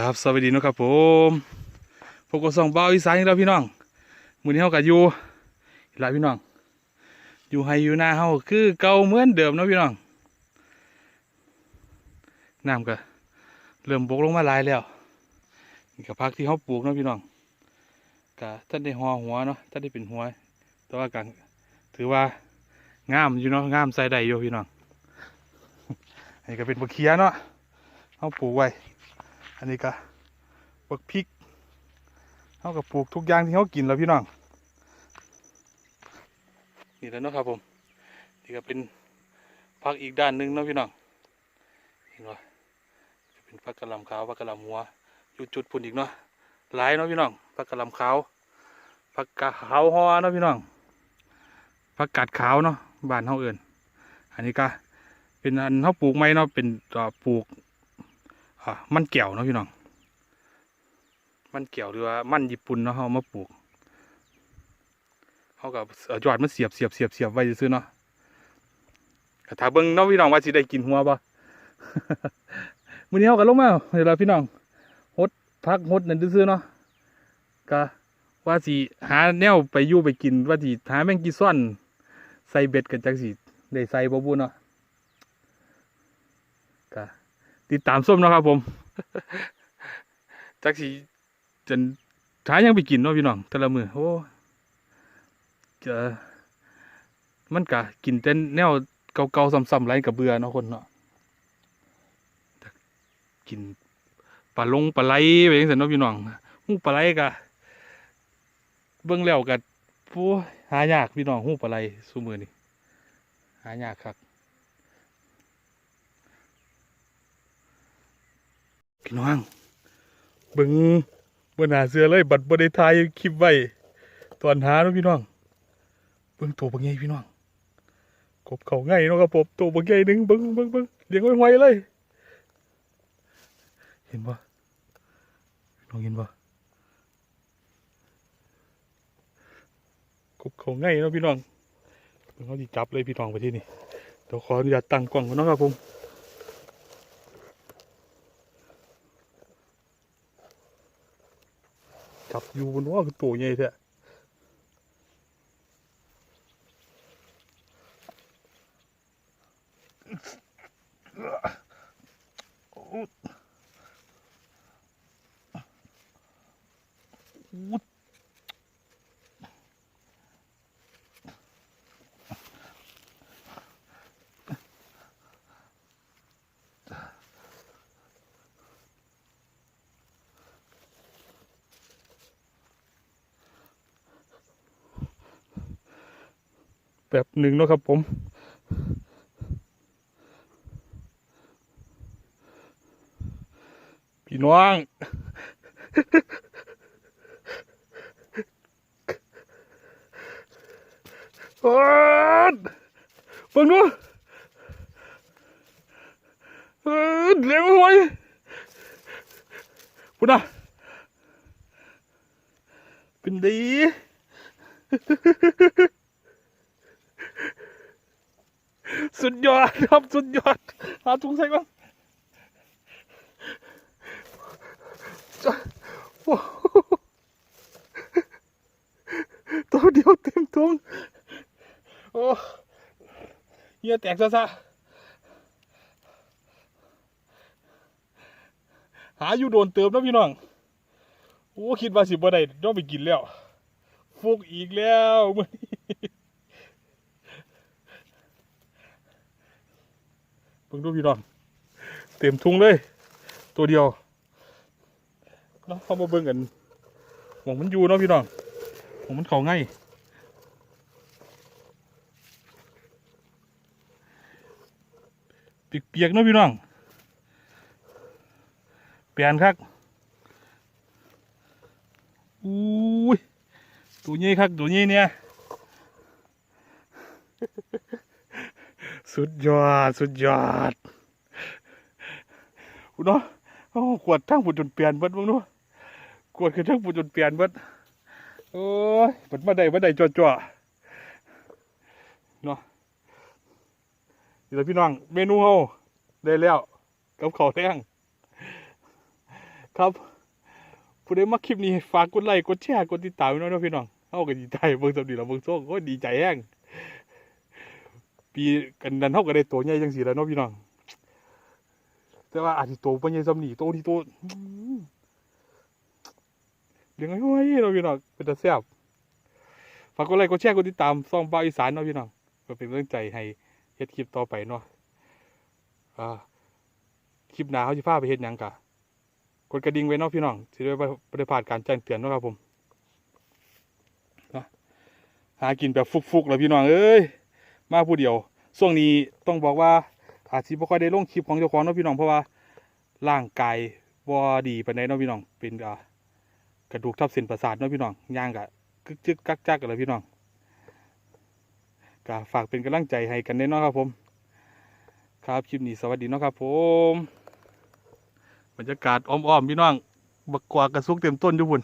ครับสวัสดีนะครับผมพวกกสองเบาอีสานนี่แล้วพี่น้องมือนี้เฮาก็อยู่อีหลายพี่น้อง อยู่ไฮอยู่หน้าเฮาคือเก่าเหมือนเดิมนะพี่น้องน้ำก็เริ่มบกลงมาหลายแล้วนี่ก็พักที่เฮาปลูกนะพี่น้องก็ท่านได้หัวหัวเนาะท่านได้เป็นหัว แต่ว่าก็ถือว่างามอยู่เนาะงามใส่ได้อยู่พี่น้องอันนี้ก็เป็นบักเขียเนาะเฮาปลูกไว้ อันนี้ก็บักพริกเขาก็ปลูกทุกอย่างที่เขากินแล้วพี่น้อง นี่แล้วเนาะครับผมนี่ก็เป็นผักอีกด้านหนึ่งเนาะพี่น้อง เห็นว่าจะเป็นผักกระลำขาวผักกระลำหัวอยู่จุดพุ่นอีกเนาะหลายเนาะพี่น้องผักกระลำขาวผักกะขาวฮอเนาะพี่น้องผักกาดขาวเนาะบ้านเขาเอินอันนี้ก็เป็นอันเขาปลูกไม้เนาะเป็นปลูก อะมันแก้วเนาะพี่น้อง มันแก้วหรือว่ามันญี่ปุ่นเนาะเขาเอามาปลูกเขากับยอดมันเสียบเสียบเสียบเสียบไว้ซื้อเนาะถ้าเบิ่งเนาะพี่น้องว่าสิได้กินหัวบ่มื้อนี้เขาก็ลงมาเดี๋ยวล่ะพี่น้องฮดพักฮดนั่นซื้อๆเนาะก็ว่าสิหาแนวไปยู่ไปกินว่าสิหาแมงกีซ่อนใส่เบ็ดกันจักสิได้ใส่บ่บุเนาะก็ ติดตามส้มนะครับผมจักสีจนท้ายังไปกินเนาะพี่น้องแต่ละมือโอ้จะมันกะกินแต่แนวเก่าๆซ้ำๆไรกับเบื่อเนาะคนเนาะแต่กินปลาลงปลาไหลไปยังสันเนาะพี่น้องหูปลาไหลกะเบิ่งแล้วกะผู้หายากพี่น้องหูปลาไหลสู้มือนี่หายากครับ พี่น้องเบิ่งบนหาเสือเลย บัดบได้ทายคลิปไว้ตอนหาเนาะพี่น้องเบิ่งตัวบางใหญ่พี่น้องกบเขาง่ายเนาะครับผมตัวบางใหญ่หนึ่งเบิ่งเบิ่งเบิ่งเลี้ยงไว้ไวเลย เห็นปะพี่น้องเห็นปะกบเขาง่ายเนาะพี่น้องเขาดีจับเลยพี่น้องไปที่นี่เดี๋ยวขออนุญาตตั้งกล้องก่อนนะครับผม จับอยู่บนว่าคือตัวใหญ่แท้ แบบหนึ่งนะครับผมพี่น้องโอ๊ดเบิ่งดูเออเลี้ยงไว้พุ่นน่ะเป็นดี สุดยอดครับสุดยอดหาถุงใส่ก่อนจ้ะโอ้โหตัวเดียวเต็มถุงโอ้เหี้ยแตกซะซะหาอยู่โดนเติมนะพี่น้อง โอ้ คิดว่าสิบ่ได้ต้องไปกินแล้ว ฟุกอีกแล้วมื้อนี้ เบิ่งดูพี่น้องเต็มทุงเลย ตัวเดียวเนาะเข้ามาเบิ่งกันหมองมันอยู่เนาะพี่น้องหมองมันเขาง่ายเปียกๆเนาะพี่น้องเปลี่ยนครับอุ้ยตัวนี้ครับตัวนี้เนี่ย สุดยอด สุดยอดอุยเนาะโอ้ขวดทั้งผุดจนเปลี่ยนเบิดบ้างเนาะขวดคือทั้งผุดจนเปลี่ยนเบิดโอ้ยเบิดมาได้มาได้จ่อจ่อเนาะนี่แหละพี่น้อง เมนูเฮาได้แล้ว กับข้าวแท่งครับผู้ใดมาคลิปนี้ฝากกดไลค์กดแชร์กดติดตามไว้หน่อยเนะพี่น้องเฮาก็ดีใจเบิ่งสำนีแล้วเบิ่งโซ่ก็ดีใจแฮง ปีกันนั้นเฮาก็ได้ตัวใหญ่จังซี่แล้วเนาะพี่น้องแต่ว่าอาจสิโตบ่ใหญ่สำนีโตที่โตอื้อเลี้ยงไว้ไว้เนาะพี่น้องเป็นตาแซ่บฝากกดไลค์กดแชร์กดติดตามซ่องบ่าอีสานเนาะพี่น้องก็เป็นกำลังใจให้เฮ็ดคลิปต่อไปเนาะอ่าคลิปหน้าเฮาสิพาไปเฮ็ดยังกะกดกระดิ่งไว้เนาะพี่น้องสิได้บ่บ่ได้พลาดการแจ้งเตือนเนาะครับผมหากินแบบฟุกๆแล้วพี่น้องเอ้ย มาผู้เดียวช่วงนี้ต้องบอกว่าอาจสิบ่ค่อยได้ลงคลิปของเจ้าของเนาะพี่น้องเพราะว่าร่างกายบ่ดีปานใดเนาะพี่น้องเป็นกระดูกทับเส้นประสาทเนาะพี่น้องย่างกะกึกจึกกักจักกันแล้วพี่น้องก็ฝากเป็นกำลังใจให้กันเด้เนาะครับผม ครับคลิปนี้สวัสดีนะครับผมบรรยากาศอ้อมๆพี่น้องบักกวากระซุกเต็มต้นอยู่พุ่น